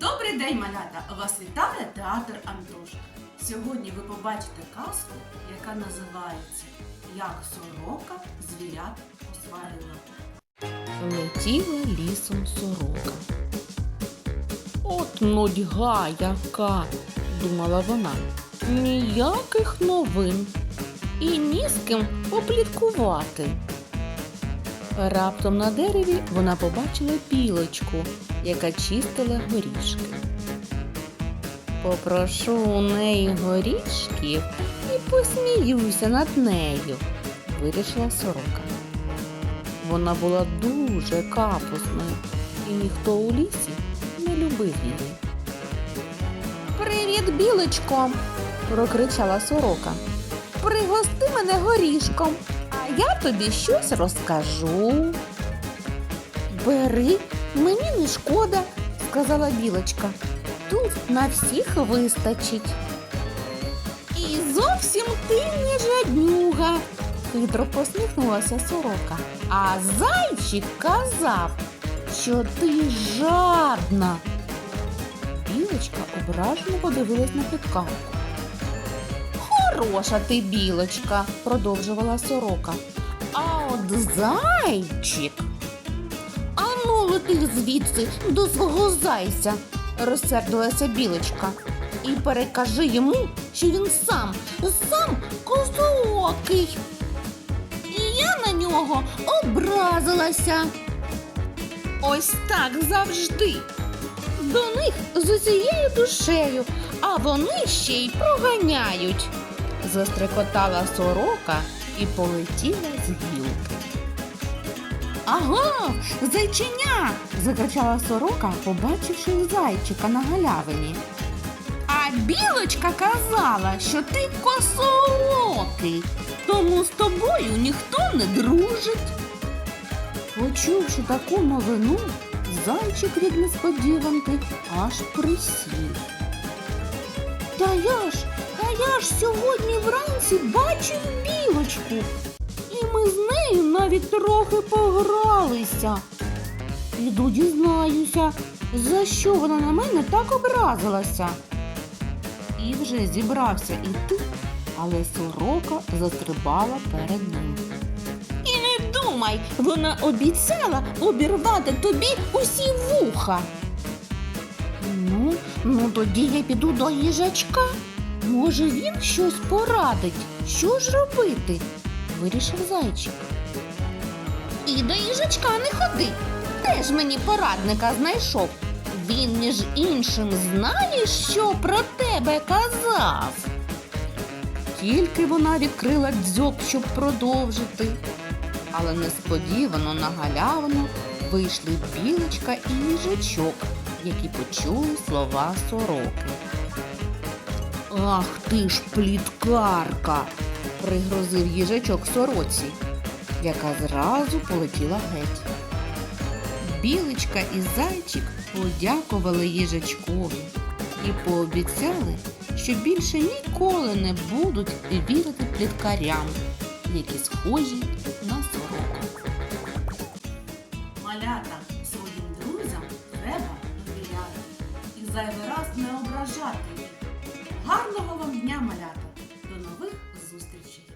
Добрий день, малята! Вас вітає театр Антошка. Сьогодні ви побачите казку, яка називається Як сорока звірят посварила. Летіла лісом сорока. От нудьга яка, думала вона. Ніяких новин і ні з ким попліткувати. Раптом на дереві вона побачила білочку, яка чистила горішки. Попрошу у неї горішків і посміюся над нею, вирішила сорока. Вона була дуже капусною, і ніхто у лісі не любив її. Привіт, білочко! прокричала сорока. Пригости мене горішком, я тобі щось розкажу. Бери, мені не шкода, сказала білочка. Тут на всіх вистачить. І зовсім ти не жаднюга, хитро посміхнулася сорока. А зайчик казав, що ти жадна. Білочка ображено подивилась на підказку. Хороша ти, білочка, продовжувала сорока. А от зайчик. Ану, лети звідси до свого зайця, розсердилася білочка. І перекажи йому, що він сам, сам косоокий. І я на нього образилася. Ось так завжди. До них з усією душею, а вони ще й проганяють. Застрекотала сорока і полетіла з гілки. Ага, зайченя. закричала сорока, побачивши зайчика на галявині. А білочка казала, що ти косоокий, тому з тобою ніхто не дружить. Почувши таку новину, зайчик від несподіванки аж присів. Та я ж, я ж сьогодні вранці бачив білочку, і ми з нею навіть трохи погралися. Піду дізнаюся, за що вона на мене так образилася. І вже зібрався іти, але сорока застрибала перед ним. І не думай, вона обіцяла обірвати тобі усі вуха. Ну, ну тоді я піду до їжачка. Може, він щось порадить. Що ж робити? вирішив зайчик. І до їжачка не ходи. Теж мені порадника знайшов. Він, між іншим, знає, що про тебе казав. Тільки вона відкрила дзьоб, щоб продовжити. Але несподівано на галявину вийшли білочка і їжачок, які почули слова сороки. Ах ти ж пліткарка! пригрозив їжачок сороці, яка зразу полетіла геть. Білочка і зайчик подякували їжачкові і пообіцяли, що більше ніколи не будуть вірити пліткарям, які схожі на сороку. Малята своїм друзям треба довіряти і зайвий раз не ображати їх. Гарного вам дня, малята! До нових зустрічей!